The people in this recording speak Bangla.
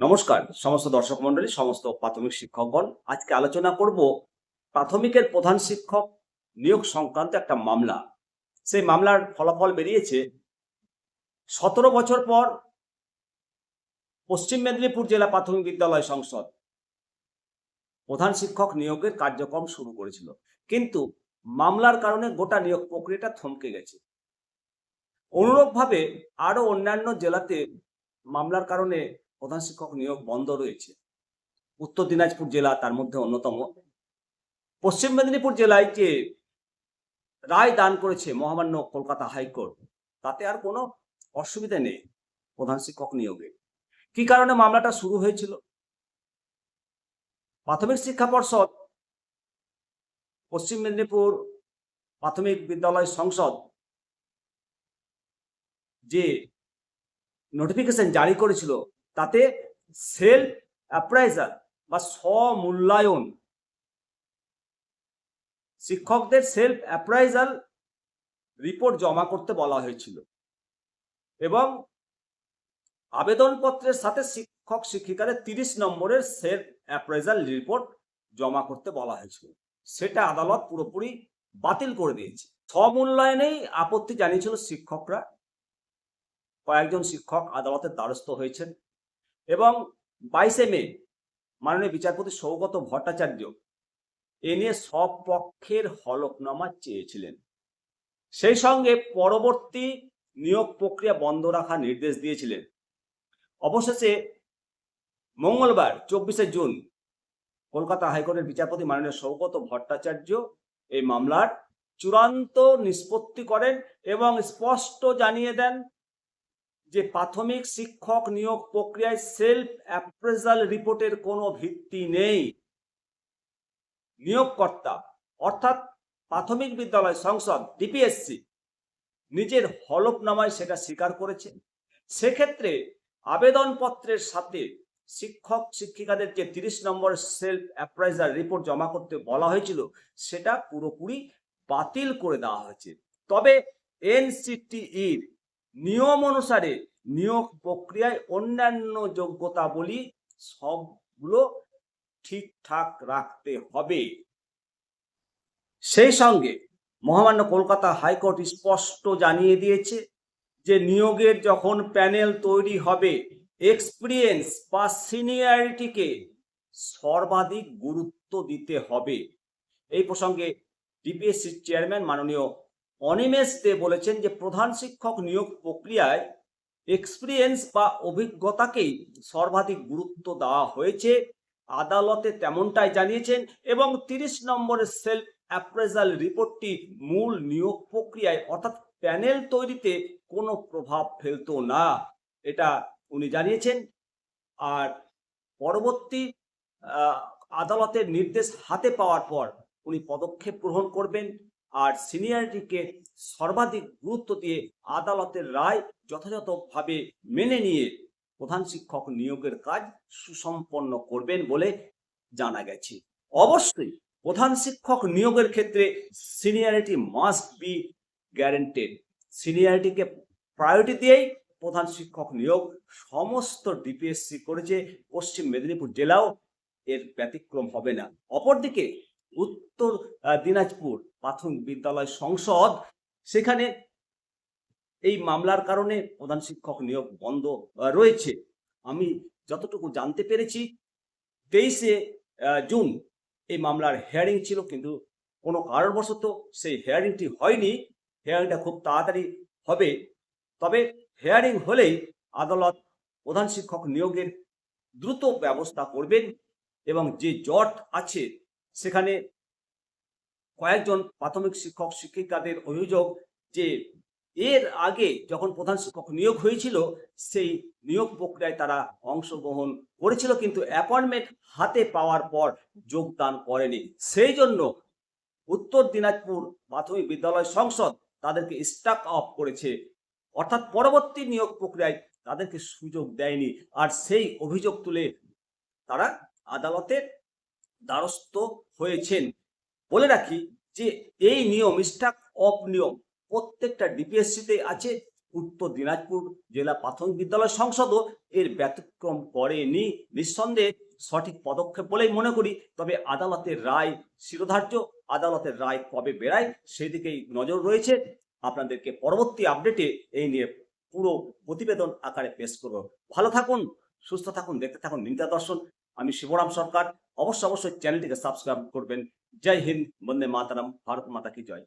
নমস্কার, সমস্ত দর্শক মন্ডলী সমস্ত প্রাথমিক শিক্ষকগণ। আজকে আলোচনা করব প্রাথমিকের প্রধান শিক্ষক নিয়োগ সংক্রান্ত একটা মামলা। সেই মামলার ফলাফল বেরিয়েছে সতেরো বছর পর পশ্চিম মেদিনীপুর জেলা প্রাথমিক বিদ্যালয় সংসদ প্রধান শিক্ষক নিয়োগের কার্যক্রম শুরু করেছিল। কিন্তু মামলার কারণে গোটা নিয়োগ প্রক্রিয়াটা থমকে গেছে। অনুরূপভাবে আরও অন্যান্য জেলাতে মামলার কারণে প্রধান শিক্ষক নিয়োগ বন্ধ রয়েছে। উত্তর দিনাজপুর জেলা তার মধ্যে অন্যতম। পশ্চিম মেদিনীপুর জেলায় যে রায় দান করেছে মহামান্য কলকাতা হাইকোর্ট, তাতে আর কোনো অসুবিধা নেই প্রধান শিক্ষক নিয়োগে। কি কারণে মামলাটা শুরু হয়েছিল? প্রাথমিক শিক্ষা পর্ষদ, পশ্চিম মেদিনীপুর প্রাথমিক বিদ্যালয় সংসদ যে নোটিফিকেশন জারি করেছিল তাতে সেলফ অ্যাপ্রাইজাল বা স্বমূল্যায়ন। শিক্ষকদের সেলফ অ্যাপ্রাইজাল রিপোর্ট জমা করতে বলা হয়েছিল এবং আবেদনপত্রের সাথে শিক্ষক শিক্ষিকাদের তিরিশ নম্বরের সেলফ অ্যাপ্রাইজাল রিপোর্ট জমা করতে বলা হয়েছিল। সেটা আদালত পুরোপুরি বাতিল করে দিয়েছে। স্বমূল্যায়নেই আপত্তি জানিয়েছিল শিক্ষকরা। কয়েকজন শিক্ষক আদালতের দ্বারস্থ হয়েছেন। এবং বাইশে মে, মাননীয় বিচারপতি সৌগত ভট্টাচার্য এ নিয়ে সব পক্ষের হলফনামা চেয়েছিলেন। সেই সঙ্গে পরবর্তী নিয়োগ প্রক্রিয়া বন্ধ রাখার নির্দেশ দিয়েছিলেন। অবশেষে মঙ্গলবার, চব্বিশে জুন, কলকাতা হাইকোর্টের বিচারপতি মাননীয় সৌগত ভট্টাচার্য এই মামলার চূড়ান্ত নিষ্পত্তি করেন এবং স্পষ্ট জানিয়ে দেন যে প্রাথমিক শিক্ষক নিয়োগ প্রক্রিয়ায় সেলফ অ্যাপ্রেজাল রিপোর্টের কোনো ভিত্তি নেই। নিয়োগকর্তা, অর্থাৎ প্রাথমিক বিদ্যালয় সংসদ ডিপিএসসি নিজের হলফনামায় সেটা স্বীকার করেছে। সেক্ষেত্রে আবেদনপত্রের সাথে শিক্ষক, শিক্ষিকাদের যে তিরিশ নম্বর সেলফ অ্যাপ্রাইজাল রিপোর্ট জমা করতে বলা হয়েছিল, সেটা পুরোপুরি বাতিল করে দেওয়া হয়েছে। তবে এনসিটিইর নিয়ম অনুসারে নিয়োগ প্রক্রিয়ায় অন্যান্য যোগ্যতাবলী সবগুলো ঠিকঠাক রাখতে হবে। সেই সঙ্গে মহামান্য কলকাতা হাইকোর্ট স্পষ্ট জানিয়ে দিয়েছে যে নিয়োগের যখন প্যানেল তৈরি হবে এক্সপিরিয়েন্স বা সিনিয়রিটিকে সর্বাধিক গুরুত্ব দিতে হবে। এই প্রসঙ্গে ডিপিএসসির চেয়ারম্যান মাননীয় অনিমেষ দে বলেছেন যে প্রধান শিক্ষক নিয়োগ প্রক্রিয়ায় এক্সপিরিয়েন্স বা অভিজ্ঞতাকেই সর্বাধিক গুরুত্ব দেওয়া হয়েছে। আদালতে তেমনটাই জানিয়েছেন এবং তিরিশ নম্বরের সেলফ অ্যাপ্রেজাল রিপোর্টটি মূল নিয়োগ প্রক্রিয়ায় অর্থাৎ প্যানেল তৈরিতে কোনো প্রভাব ফেলতো না। এটা উনি জানিয়েছেন। আর পরবর্তী আদালতের নির্দেশ হাতে পাওয়ার পর উনি পদক্ষেপ গ্রহণ করবেন। আর সিনিয়রিটিকে সর্বাধিক গুরুত্ব দিয়ে আদালতের রায় যথাযথভাবে মেনে নিয়ে প্রধান শিক্ষক নিয়োগের কাজ সুসম্পন্ন করবেন বলে জানা গেছে। অবশ্যই প্রধান শিক্ষক নিয়োগের ক্ষেত্রে সিনিয়রিটি মাস্ট বি গ্যারেন্টেড। সিনিয়রিটিকে প্রায়োরিটি দিয়েই প্রধান শিক্ষক নিয়োগ সমস্ত ডিপিএসসি করেছে পশ্চিম মেদিনীপুর জেলাও এর ব্যতিক্রম হবে না। অপরদিকে উত্তর দিনাজপুর প্রাথমিক বিদ্যালয় সংসদ। সেখানে এই মামলার কারণে প্রধান শিক্ষক নিয়োগ বন্ধ রয়েছে। আমি যতটুকু জানতে পেরেছি, তেইশে জুন এই মামলার হেয়ারিং ছিল, কিন্তু কোনো কারণবশত সেই হেয়ারিংটি হয়নি। হেয়ারিংটা খুব তাড়াতাড়ি হবে। তবে হেয়ারিং হলেই আদালত প্রধান শিক্ষক নিয়োগের দ্রুত ব্যবস্থা করবেন এবং যে জট আছে সেখানে কয়েকজন প্রাথমিক শিক্ষক শিক্ষিকাদের অভিযোগ যে এর আগে যখন প্রধান শিক্ষক নিয়োগ হয়েছিল, সেই নিয়োগ প্রক্রিয়ায় তারা অংশগ্রহণ করেছিল কিন্তু অ্যাপয়েন্টমেন্ট হাতে পাওয়ার পর যোগদান করেনি। সেই জন্য উত্তর দিনাজপুর প্রাথমিক বিদ্যালয় সংসদ তাদেরকে স্টাক অফ করেছে। অর্থাৎ পরবর্তী নিয়োগ প্রক্রিয়ায় তাদেরকে সুযোগ দেয়নি। আর সেই অভিযোগ তুলে তারা আদালতের দ্বারস্থ হয়েছেন। বলে রাখি যে এই নিয়ম, স্টাক অফ নিয়ম প্রত্যেকটা ডিপিএসসিতে আছে। উত্তর দিনাজপুর জেলা প্রাথমিক বিদ্যালয় সংসদও এর ব্যতিক্রম করেনি। নিঃসন্দেহে সঠিক পদক্ষেপ বলেই মনে করি। তবে আদালতের রায় শিরোধার্য। আদালতের রায় কবে বেড়ায় সেদিকেই নজর রয়েছে। আপনাদেরকে পরবর্তী আপডেটে এই নিয়ে পুরো প্রতিবেদন আকারে পেশ করব। ভালো থাকুন, সুস্থ থাকুন, দেখতে থাকুন নিন্দা দর্শন আমি শিবরাম সরকার। অবশ্যই অবশ্যই চ্যানেলটিকে সাবস্ক্রাইব করবেন। জয় হিন্দ, বন্দে মাতারাম, ভারত মাতা কি জয়।